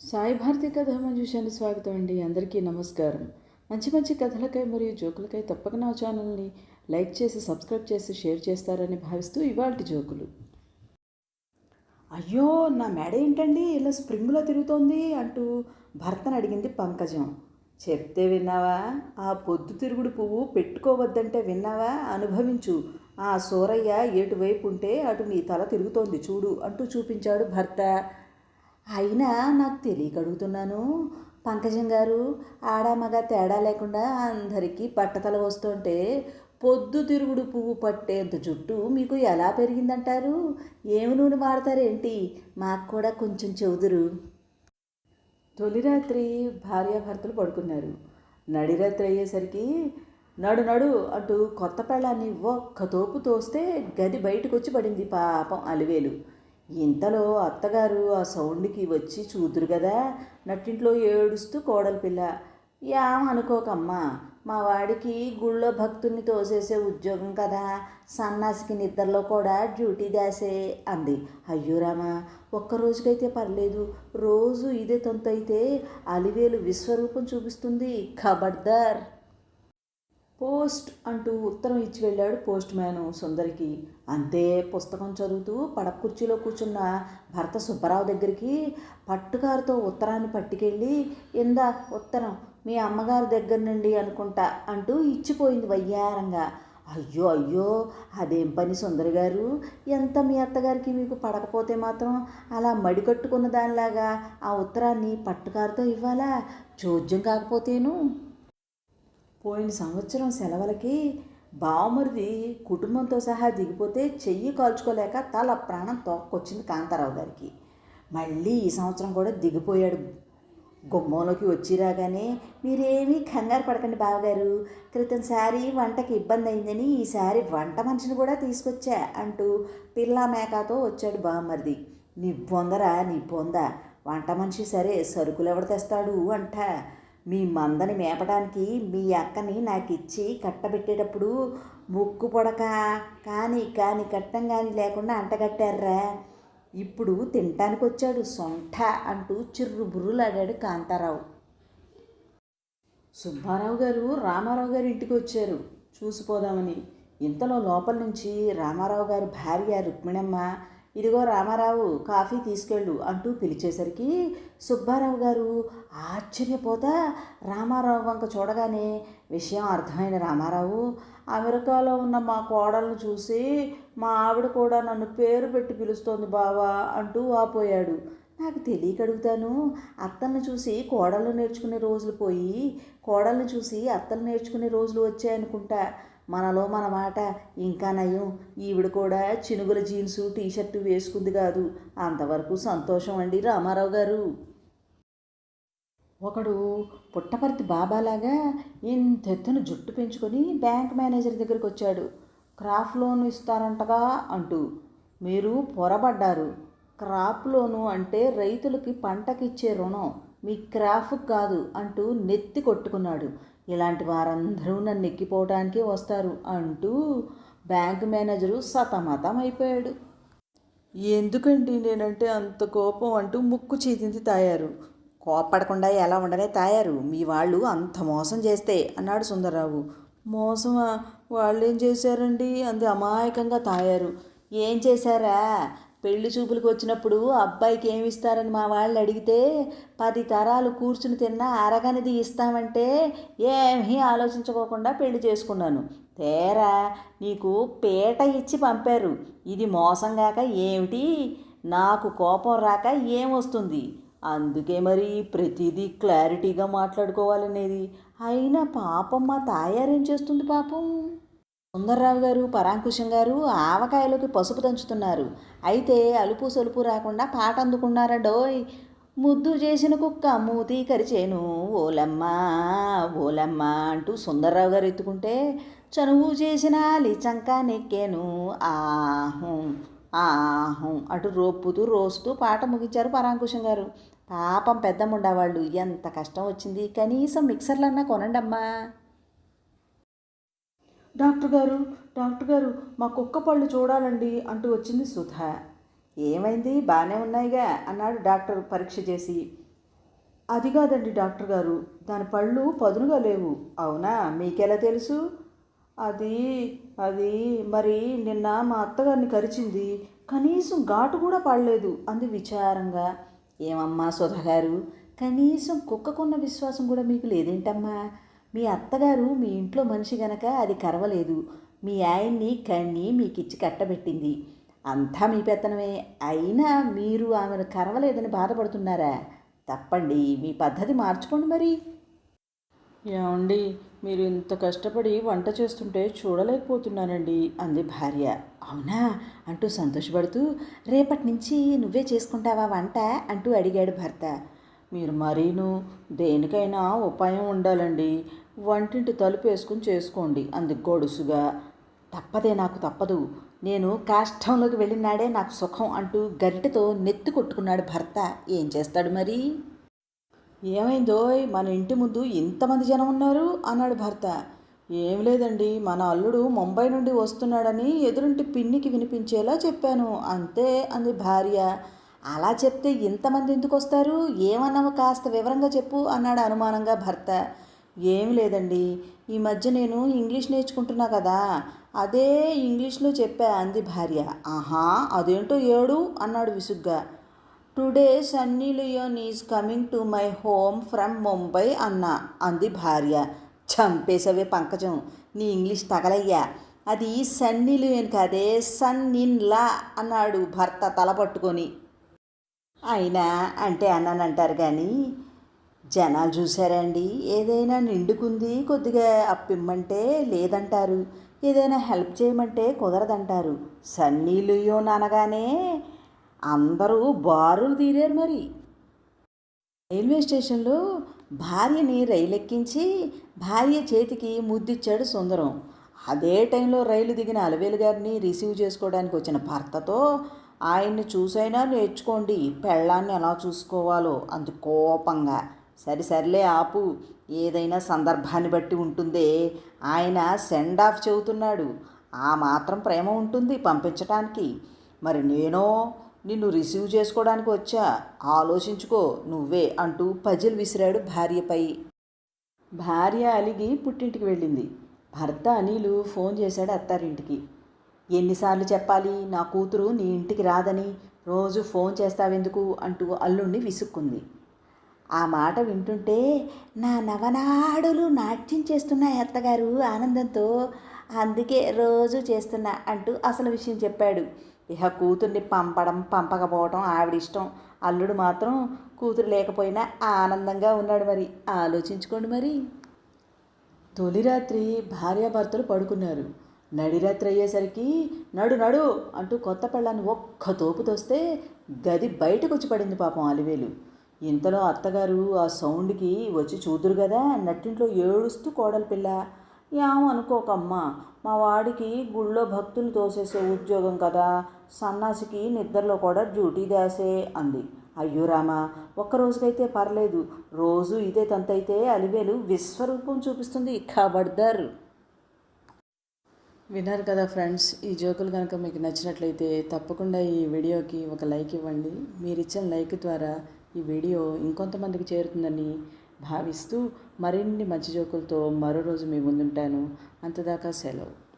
సాయి భారతి కథ మంజుషాన్ని స్వాగతం అండి. అందరికీ నమస్కారం. మంచి మంచి కథలకై మరియు జోకులకై తప్పక నా ఛానల్ని లైక్ చేసి సబ్స్క్రైబ్ చేసి షేర్ చేస్తారని భావిస్తూ ఇవాళ జోకులు. అయ్యో నా మెడ ఏంటండి? ఇలా స్ప్రింగ్లో తిరుగుతోంది అంటూ భర్తను అడిగింది పంకజం. చెప్తే విన్నావా? ఆ పొద్దు తిరుగుడు పువ్వు పెట్టుకోవద్దంటే విన్నావా? అనుభవించు. ఆ సూరయ్య ఎటువైపు ఉంటే అటు నీ తల తిరుగుతోంది చూడు అంటూ చూపించాడు భర్త. అయినా నాకు తెలియక అడుగుతున్నాను పంకజం గారు ఆడ మగ తేడా లేకుండా అందరికీ పట్టతల వస్తుంటే పొద్దు తిరుగుడు పువ్వు పట్టేంత జుట్టు మీకు ఎలా పెరిగిందంటారు? ఏమి నూనె వాడతారేంటి? మాకు కూడా కొంచెం చెవుదురు. తొలి రాత్రి భార్యాభర్తలు పడుకున్నారు. నడిరాత్రి అయ్యేసరికి నడు నడు అంటూ కొత్త పెళ్ళాన్ని ఒక్క తోపు తోస్తే గది బయటకు వచ్చి పడింది పాపం అలివేలు. ఇంతలో అత్తగారు ఆ సౌండ్కి వచ్చి చూదురు కదా నట్టింట్లో ఏడుస్తూ కోడలి పిల్ల. ఏమనుకోకమ్మా అనుకోకమ్మా మా వాడికి గుళ్ళో భక్తుల్ని తోసేసే ఉద్యోగం కదా సన్నాసికి నిద్రలో కూడా డ్యూటీ దాసే అంది. అయ్యో రామా ఒక్క రోజుకైతే పర్లేదు. రోజు ఇదే తొంత అయితే అలివేలు విశ్వరూపం చూపిస్తుంది ఖబర్దార్. పోస్ట్ అంటూ ఉత్తరం ఇచ్చి వెళ్ళాడు పోస్ట్ మ్యాన్ సుందరికి. అంతే పుస్తకం చదువుతూ పడప కుర్చీలో కూర్చున్న భర్త సుబ్బారావు దగ్గరికి పట్టుకారుతో ఉత్తరాన్ని పట్టుకెళ్ళి ఇందా ఉత్తరం మీ అమ్మగారి దగ్గర నుండి అనుకుంటా అంటూ ఇచ్చిపోయింది వయ్యారంగా. అయ్యో అయ్యో అదేం పని సుందరి గారు? ఎంత మీ అత్తగారికి మీకు పడకపోతే మాత్రం అలా మడికట్టుకున్న దానిలాగా ఆ ఉత్తరాన్ని పట్టుకారుతో ఇవ్వాలా? చోద్యం కాకపోతేను. పోయిన సంవత్సరం సెలవులకి బావమరిది కుటుంబంతో సహా దిగిపోతే చెయ్యి కాల్చుకోలేక తల ప్రాణం తోక్కొచ్చింది కాంతారావు గారికి. మళ్ళీ ఈ సంవత్సరం కూడా దిగిపోయాడు. గుమ్మంలోకి వచ్చి రాగానే మీరేమీ కంగారు పడకండి బావగారు. క్రితంసారి వంటకి ఇబ్బంది అయిందని ఈసారి వంట మనిషిని కూడా తీసుకొచ్చా అంటూ పిల్లా మేకాతో వచ్చాడు బావమరిది నీ బొందరా నీ బొంద. వంట మనిషి సరే సరుకులు ఎవడు తెస్తాడు అంట. మీ మందని మేపడానికి మీ అక్కని నాకు ఇచ్చి కట్టబెట్టేటప్పుడు ముక్కు పొడక కానీ కానీ కట్టం కానీ లేకుండా అంటగట్టారా ఇప్పుడు తినటానికి వచ్చాడు సొంట అంటూ చిర్రు బుర్రులాడాడు కాంతారావు. సుబ్బారావు గారు రామారావు గారి ఇంటికి వచ్చారు చూసిపోదామని. ఇంతలో లోపల నుంచి రామారావు గారి భార్య రుక్మిణమ్మ ఇదిగో రామారావు కాఫీ తీసుకెళ్ళు అంటూ పిలిచేసరికి సుబ్బారావు గారు ఆశ్చర్యపోతా రామారావు వంక చూడగానే విషయం అర్థమైన రామారావు అమెరికాలో ఉన్న మా కోడలను చూసి మా ఆవిడ కూడా నన్ను పేరు పెట్టి పిలుస్తోంది బావా అంటూ వాపోయాడు నాకు తెలియక అడుగుతాను అత్తల్ని చూసి కోడళ్ళు నేర్చుకునే రోజులు పోయి కోడల్ని చూసి అత్తలు నేర్చుకునే రోజులు వచ్చాయనుకుంటా మనలో మన మాట ఇంకా నయం. ఈవిడ కూడా చినుగుల జీన్సు టీషర్టు వేసుకుంది కాదు. అంతవరకు సంతోషం అండి రామారావు గారు. ఒకడు పుట్టపర్తి బాబాలాగా ఇంతెత్తును జుట్టు పెంచుకొని బ్యాంక్ మేనేజర్ దగ్గరికి వచ్చాడు. క్రాప్ లోన్ ఇస్తారంటగా అంటూ. మీరు పొరబడ్డారు. క్రాప్ లోను అంటే రైతులకి పంటకిచ్చే రుణం. మీ క్రాఫ్ కాదు అంటూ నెత్తి కొట్టుకున్నాడు. ఇలాంటి వారందరూ నన్ను ఎక్కిపోవటానికే వస్తారు అంటూ బ్యాంక్ మేనేజరు సతమతం అయిపోయాడు. ఎందుకండి నేనంటే అంత కోపం అంటూ ముక్కు చీతింది తాయారు. కోపడకుండా ఎలా ఉండనే తాయారు? మీ వాళ్ళు అంత మోసం చేస్తే అన్నాడు సుందరరావు. మోసమా? వాళ్ళు ఏం చేశారండి? అంది అమాయకంగా తాయారు. ఏం చేశారా? పెళ్ళి చూపులకు వచ్చినప్పుడు అబ్బాయికి ఏమి ఇస్తారని మా వాళ్ళు అడిగితే పది తరాలు కూర్చుని తిన్నా అరగనిది ఇస్తామంటే ఏమీ ఆలోచించుకోకుండా పెళ్ళి చేసుకున్నాను. తేరా నీకు పీట ఇచ్చి పంపారు. ఇది మోసం కాక ఏమిటి? నాకు కోపం రాక ఏమొస్తుంది? అందుకే మరి ప్రతిదీ క్లారిటీగా మాట్లాడుకోవాలనేది. అయినా పాపం మా తాయారేం చేస్తుంది పాపం? సుందర్రావు గారు పరాంకుశం గారు ఆవకాయలోకి పసుపు దంచుతున్నారు. అయితే అలుపు సొలుపు రాకుండా పాట అందుకున్నారా డోయ్? ముద్దు చేసిన కుక్క మూతి కరిచేను ఓలమ్మ ఓలమ్మ అంటూ సుందర్రావు గారు ఎత్తుకుంటే చనువు చేసిన లిచంక నెక్కేను. ఆహం ఆహం అటు రోపుతూ రోస్తూ పాట ముగించారు పరాంకుశం గారు. పాపం పెద్దముండవాళ్ళు ఎంత కష్టం వచ్చింది? కనీసం మిక్సర్లన్నా కొనండమ్మా. డాక్టర్ గారు డాక్టర్ గారు మా కుక్క పళ్ళు చూడాలండి అంటూ వచ్చింది సుధ. ఏమైంది? బాగానే ఉన్నాయిగా అన్నాడు డాక్టర్ పరీక్ష చేసి. అది కాదండి డాక్టర్ గారు దాని పళ్ళు పదునుగా లేవు. అవునా? మీకెలా తెలుసు? అది అది మరి నిన్న మా అత్తగారిని కరిచింది. కనీసం ఘాటు కూడా పడలేదు అంది విచారంగా. ఏమమ్మా సుధ గారు కనీసం కుక్కకున్న విశ్వాసం కూడా మీకు లేదేంటమ్మా? మీ అత్తగారు మీ ఇంట్లో మనిషి గనక అది కరవలేదు. మీ ఆయన్ని కన్ని మీకిచ్చి కట్టబెట్టింది. అంతా మీ పెత్తనమే. అయినా మీరు ఆమెను కరవలేదని బాధపడుతున్నారా? తప్పండి మీ పద్ధతి మార్చుకోండి మరి. ఏమండి మీరు ఇంత కష్టపడి వంట చేస్తుంటే చూడలేకపోతున్నానండి అంది భార్య. అవునా? అంటూ సంతోషపడుతూ రేపటి నుంచి నువ్వే చేసుకుంటావా వంట? అంటూ అడిగాడు భర్త. మీరు మరీను దేనికైనా ఉపాయం ఉండాలండి. వంటింటి తలుపు వేసుకుని చేసుకోండి అంది గొడుసుగా. తప్పదే నాకు తప్పదు. నేను కాష్టంలోకి వెళ్ళినాడే నాకు సుఖం అంటూ గరిటతో నెత్తి కొట్టుకున్నాడు భర్త. ఏం చేస్తాడు మరి? ఏమైందోయ్ మన ఇంటి ముందు ఇంతమంది జనం ఉన్నారు అన్నాడు భర్త. ఏం లేదండి మన అల్లుడు ముంబై నుండి వస్తున్నాడని ఎదురింటి పిన్నికి వినిపించేలా చెప్పాను. అంతే అంది భార్య. అలా చెప్తే ఇంతమంది ఎందుకు వస్తారు ఏమన్నావు? కాస్త వివరంగా చెప్పు అన్నాడు అనుమానంగా భర్త. ఏమి లేదండి. ఈ మధ్య నేను ఇంగ్లీష్ నేర్చుకుంటున్నా కదా. అదే ఇంగ్లీష్లో చెప్పా అంది భార్య. ఆహా అదేంటో ఏడు అన్నాడు విసుగ్గా. Today Sunny Leone is coming to my home from Mumbai అన్న అంది భార్య. చంపేసవే పంకజం. నీ ఇంగ్లీష్ తగలయ్యా. అది సన్నీ లియోన్ కాదే సన్ లా అన్నాడు భర్త తల పట్టుకొని. అయినా అంటే అన్నానంటారు కానీ జనాలు చూసారండి ఏదైనా నిండుకుంది కొద్దిగా అప్పిమ్మంటే లేదంటారు. ఏదైనా హెల్ప్ చేయమంటే కుదరదంటారు. సన్నీ లియోన్ అనగానే అందరూ బారులు తీరారు మరి. రైల్వే స్టేషన్లో భార్యని రైలెక్కించి భార్య చేతికి ముద్దిచ్చాడు సుందరం. అదే టైంలో రైలు దిగిన అలవేలు గారిని రిసీవ్ చేసుకోవడానికి వచ్చిన భర్తతో ఆయన్ని చూసైనా నేర్చుకోండి. పెళ్ళాన్ని ఎలా చూసుకోవాలో? అంత కోపంగా. సరి సర్లే ఆపు. ఏదైనా సందర్భాన్ని బట్టి ఉంటుందే. ఆయన సెండ్ ఆఫ్ చెబుతున్నాడు. ఆ మాత్రం ప్రేమ ఉంటుంది పంపించటానికి. మరి నేనో నిన్ను రిసీవ్ చేసుకోవడానికి వచ్చా? ఆలోచించుకో నువ్వే అంటూ పజిల్ విసిరాడు భార్యపై. భార్య అలిగి పుట్టింటికి వెళ్ళింది. భర్త అనిలు ఫోన్ చేశాడు అత్తారింటికి. ఎన్నిసార్లు చెప్పాలి? నా కూతురు నీ ఇంటికి రాదని. రోజు ఫోన్ చేస్తావెందుకు? అంటూ అల్లుణ్ణి విసుక్కుంది. ఆ మాట వింటుంటే నా నవనాడులు నాట్యం చేస్తున్నాయి అత్తగారు ఆనందంతో. అందుకే రోజు చేస్తున్నా అంటూ అసలు విషయం చెప్పాడు. ఇహ కూతుర్ని పంపడం పంపకపోవడం ఆవిడిష్టం అల్లుడు మాత్రం కూతురు లేకపోయినా ఆనందంగా ఉన్నాడు మరి. ఆలోచించుకోండి మరి. తొలి రాత్రి భార్యాభర్తలు పడుకున్నారు. నడిరాత్రి అయ్యేసరికి నడు నడు అంటూ కొత్త పెళ్ళాన్ని ఒక్క తోపు తోస్తే గది బయటకు వచ్చి పడింది పాపం అలివేలు. ఇంతలో అత్తగారు ఆ సౌండ్కి వచ్చి చూదురు కదా నట్టింట్లో ఏడుస్తూ కోడలు పిల్ల. ఏమనుకోకమ్మా మా వాడికి గుళ్ళో భక్తులు తోసేసే ఉద్యోగం కదా సన్నాసికి నిద్రలో కూడా డ్యూటీ దాసే అంది. అయ్యో రామా ఒక్క రోజుకైతే పర్లేదు. రోజు ఇదే తంతైతే అలివేలు విశ్వరూపం చూపిస్తుంది కబడ్దారు. విన్నారు కదా ఫ్రెండ్స్ ఈ జోకులు కనుక మీకు నచ్చినట్లయితే తప్పకుండా ఈ వీడియోకి ఒక లైక్ ఇవ్వండి. మీరిచ్చిన లైక్ ద్వారా ఈ వీడియో ఇంకొంతమందికి చేరుతుందని భావిస్తూ మరిన్ని మంచి జోకులతో మరో రోజు మీ ముందుంటాను. అంతదాకా సెలవు.